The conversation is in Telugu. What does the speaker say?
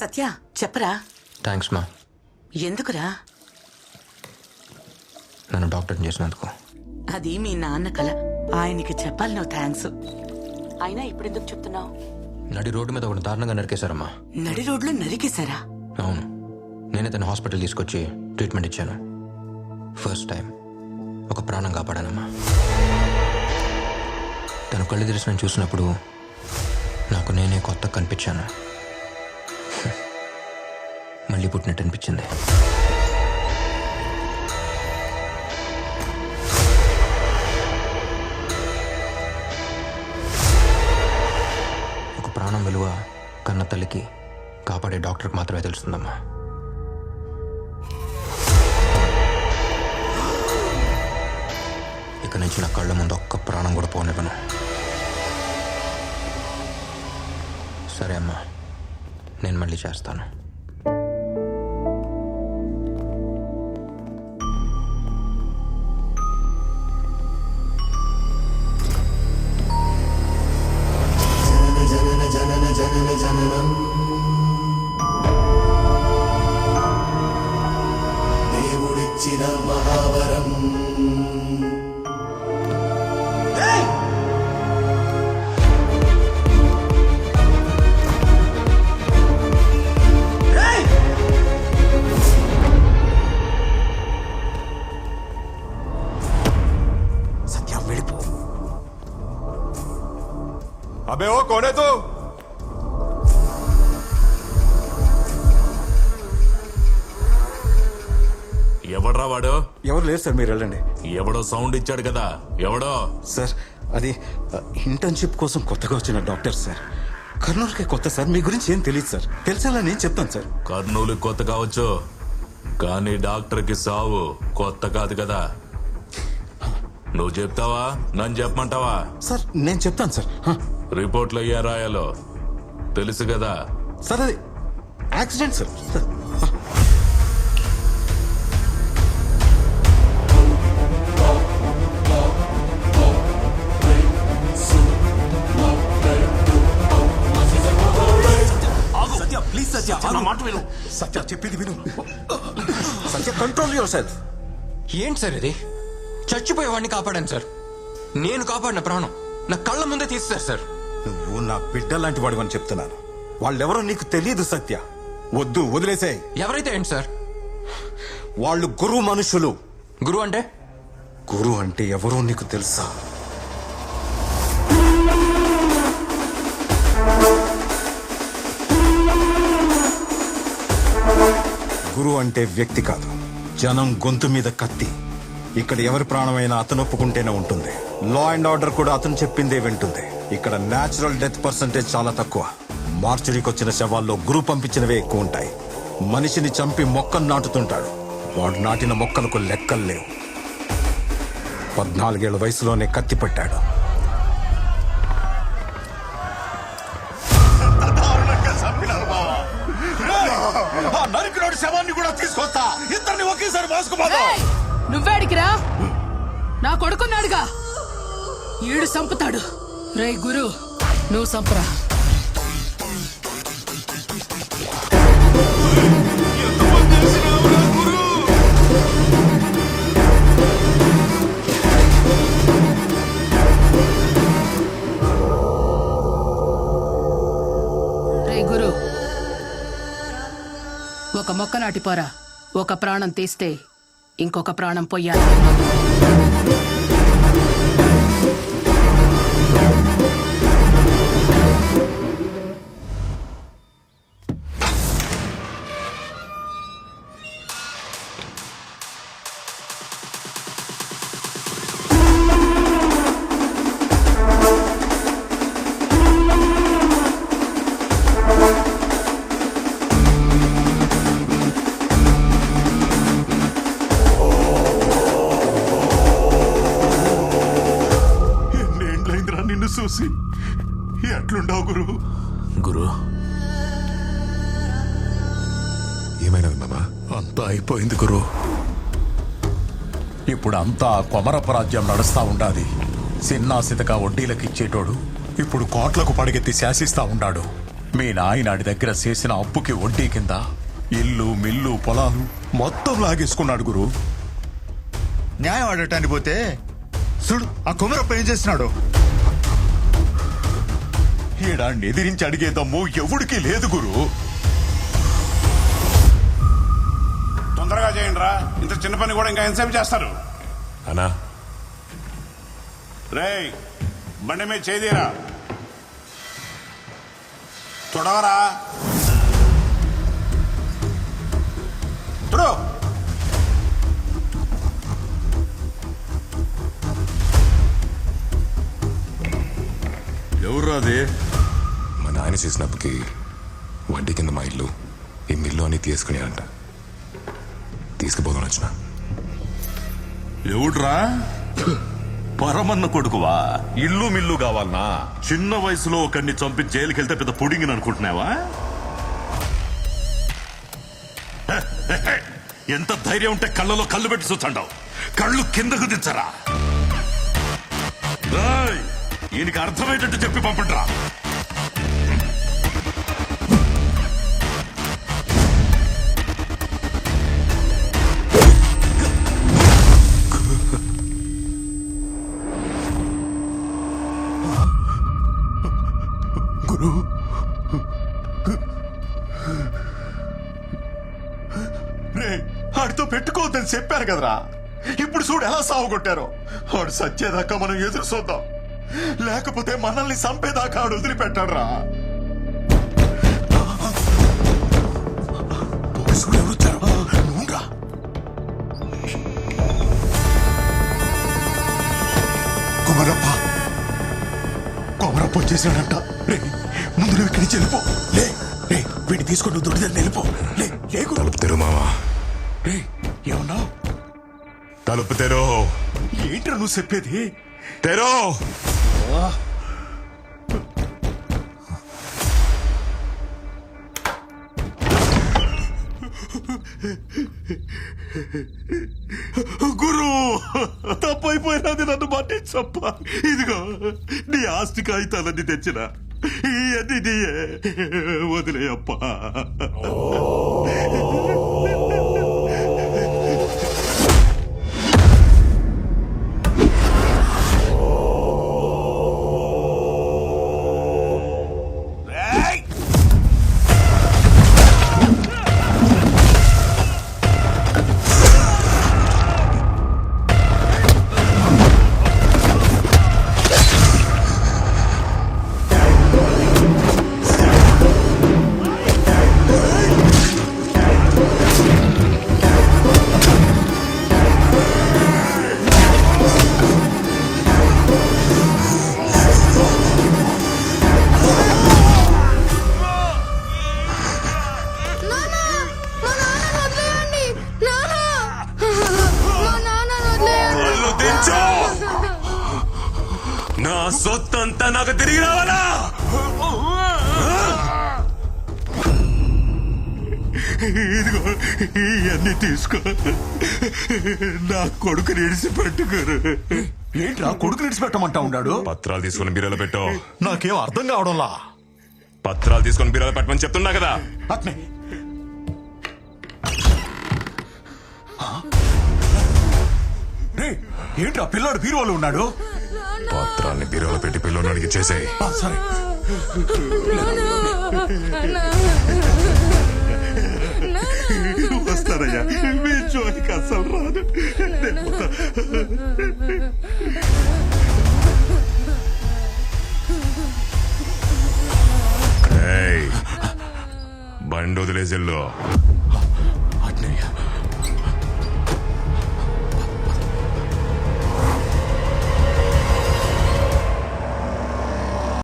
సత్య చెప్పరా? థ్యాంక్స్ మా ఎందుకురా? నన్ను డాక్టర్ని చేసినందుకు. అది మీ నాన్న కల. ఆయనకి చెప్పాలి నువ్వు థ్యాంక్స్. అయినా ఇప్పుడెందుకు చెప్తున్నావు? నడి రోడ్డు మీద ఒకటి దారుణంగా నరికేశారమ్మా. నడి రోడ్లో నరికేశారా? అవును. నేనే తన హాస్పిటల్ తీసుకొచ్చి ట్రీట్మెంట్ ఇచ్చాను. ఫస్ట్ టైం ఒక ప్రాణం కాపాడానమ్మా. తను కళ్ళు తెరిచి నన్ను చూసినప్పుడు నాకు నేనే కొత్త కనిపించాను. మళ్ళీ పుట్టినట్టు అనిపించింది. ఒక ప్రాణం విలువ కన్న తల్లికి కాపాడే డాక్టర్కి మాత్రమే తెలుస్తుందమ్మా. ఇక నుంచి నా కళ్ళ ముందు ఒక్క ప్రాణం కూడా పోనివ్వను. సరే అమ్మా నేను మళ్ళీ చేస్తాను. ఎవడ్రా వాడు? ఎవరు లేరు సార్ మీరు వెళ్ళండి. ఎవడో సౌండ్ ఇచ్చాడు కదా? ఎవడో? సార్ అది ఇంటర్న్షిప్ కోసం కొత్తగా వచ్చిన డాక్టర్ సార్. కర్నూలుకే కొత్త సార్ మీ గురించి ఏం తెలియదు సార్. తెలిసేలా నేను చెప్తాను సార్. కర్నూలు కొత్త కావచ్చు కానీ డాక్టర్కి సావు కొత్త కాదు కదా. నువ్వు చెప్తావా? నన్ను చెప్పమంటావా? సార్ నేను చెప్తాను సార్. హ, రిపోర్ట్లో ఏ రాయాలో? తెలుసు కదా. సార్ అది యాక్సిడెంట్ సార్ సార్, చెప్పింది విను. సత్య కంట్రోల్ యువర్ సెల్ఫ్ ఏంటి సార్ ఇది? చచ్చిపోయేవాడిని కాపాడాను సార్. నేను కాపాడిన ప్రాణం నా కళ్ళ ముందే తీస్తారు సార్. నువ్వు నా బిడ్డ లాంటి వాడివని చెప్తున్నాను. వాళ్ళెవరో నీకు తెలియదు సత్య. వద్దు వదిలేసే ఎవరైతే ఏంటి సార్? వాళ్ళు గురువు మనుషులు. గురువు అంటే? గురువు అంటే ఎవరో నీకు తెలుసా? గురువు అంటే వ్యక్తి కాదు. జనం గొంతు మీద కత్తి. ఇక్కడ ఎవరి ప్రాణమైనా అతను ఒప్పుకుంటేనే ఉంటుంది. లా అండ్ ఆర్డర్ కూడా అతను చెప్పిందే వింటుంది. ఇక్కడ న్యాచురల్ డెత్ పర్సంటేజ్ చాలా తక్కువ. మార్చురీకి వచ్చిన శవాల్లో గురువు పంపించినవే ఎక్కువ ఉంటాయి. మనిషిని చంపి మొక్కను నాటుతుంటాడు. వాడు నాటిన మొక్కలకు లెక్కలు లేవు. పద్నాలుగేళ్ళ వయసులోనే కత్తి పట్టాడు. శవాన్ని కూడా తీసుకొస్తా. ఇద్దరిని ఒకేసారి మోసుకుపోదాం నువ్వే నువ్వేడికిరా? నా కొడుకున్నాడుగా. ఈడు సంపుతాడు రే గురు నువ్వు సంపరా ఒక మొక్క నాటిపోరా ఒక ప్రాణం తీస్తే ఇంకొక ప్రాణం పొయ్యాలి. గురు. ఏమైనది మామా? అంతా అయిపోయింది గురు. ఇప్పుడు అంతా కొమరపరాజ్యం నడుస్తా ఉండాది. సిన్నాసితగా వడ్డీలకు ఇచ్చేటోడు ఇప్పుడు కోట్లకు పడిగెత్తి శాసిస్తా ఉండాడు. మీ నాయనాడి దగ్గర చేసిన అప్పుకి వడ్డీ కింద ఇల్లు మిల్లు పొలాలు మొత్తం లాగేసుకున్నాడు గురు. న్యాయం ఆడటానికి పోతే చూడు ఆ కుమరప్ప ఏం చేస్తున్నాడు? ఈడాన్ని ఎదిరించి అడిగే దమ్ము ఎవడికి లేదు గురు. తొందరగా చేయండి రా ఇంత చిన్న పని కూడా ఇంకా ఎంతసేపు చేస్తారు? అనా రేయ్ బండి మీద చేదిరా చూడవరా చూడు ఎవరు అది? మా నాయన చేసినప్పటికి వడ్డీ కింద మా ఇల్లు ఈ మిల్లు అని తీసుకునేయాలంట. తీసుకుపోదాం వచ్చిన. ఎవడ్రా పరమన్న కొడుకువా? ఇల్లు మిల్లు కావాలనా? చిన్న వయసులో ఒకడిని చంపి జైలుకి వెళ్తే పెద్ద పుడింగిని అనుకుంటున్నావా? ఎంత ధైర్యం ఉంటే కళ్ళలో కళ్ళు పెట్టి చూచండావు కళ్ళు కిందకు దించరా. ఈయనకి అర్థమయ్యేటట్టు చెప్పి పంపండిరా. రే ఆడితో పెట్టుకోవద్దని చెప్పారు కదరా. ఇప్పుడు చూడు ఎలా సాగు కొట్టారో. వాడు సచ్చేదాకా మనం ఎదురు చూద్దాం. లేకపోతే మనల్ని చంపేదాకా ఆడు వదిలిపెట్టాడు రా పోలీసులు కుమరప్ప. కొమరప్ప వచ్చేసాడంట. రే ముందు నువ్వు ఇక్కడి నుంచి వెళ్ళిపో. లే రే. వీడిని తీసుకొని నువ్వు దొడ్డి వెళ్ళిపో. లే లేకు తలుపు తెరు మావా రే ఏమన్నావు? తలుపు తెరు ఏంట్రా నువ్వు చెప్పేది? తెరో. గురు తప్పైపోయినది నన్ను మన్నించప్ప. ఇదిగో నీ ఆస్తి కాగితాలన్నీ తెచ్చిన. వదిలేయప్ప. సొత్తంతా నాకు తిరిగి రావాలా ఇదిగో ఇవన్నీ తీసుకో నా కొడుకు నిడిసి పెట్టుకోరు ఏంట్రా కొడుకు నిడిచిపెట్టమంటా ఉన్నాడు పత్రాలు తీసుకొని బీరలో పెట్టు నాకేం అర్థం కావడంలా పత్రాలు తీసుకొని బీరలో పెట్టమని చెప్తున్నా కదా అట్నే ఏంట్రా పిల్లాడు బీరువాలో ఉన్నాడు పత్రాల్ని బీరలో పెట్టి పిల్లని అడిగి చేసేయి. సరే. వస్తానయ్యా. మీ జోలికి అస్సలు రాదు. బండి వదిలేసెళ్ళు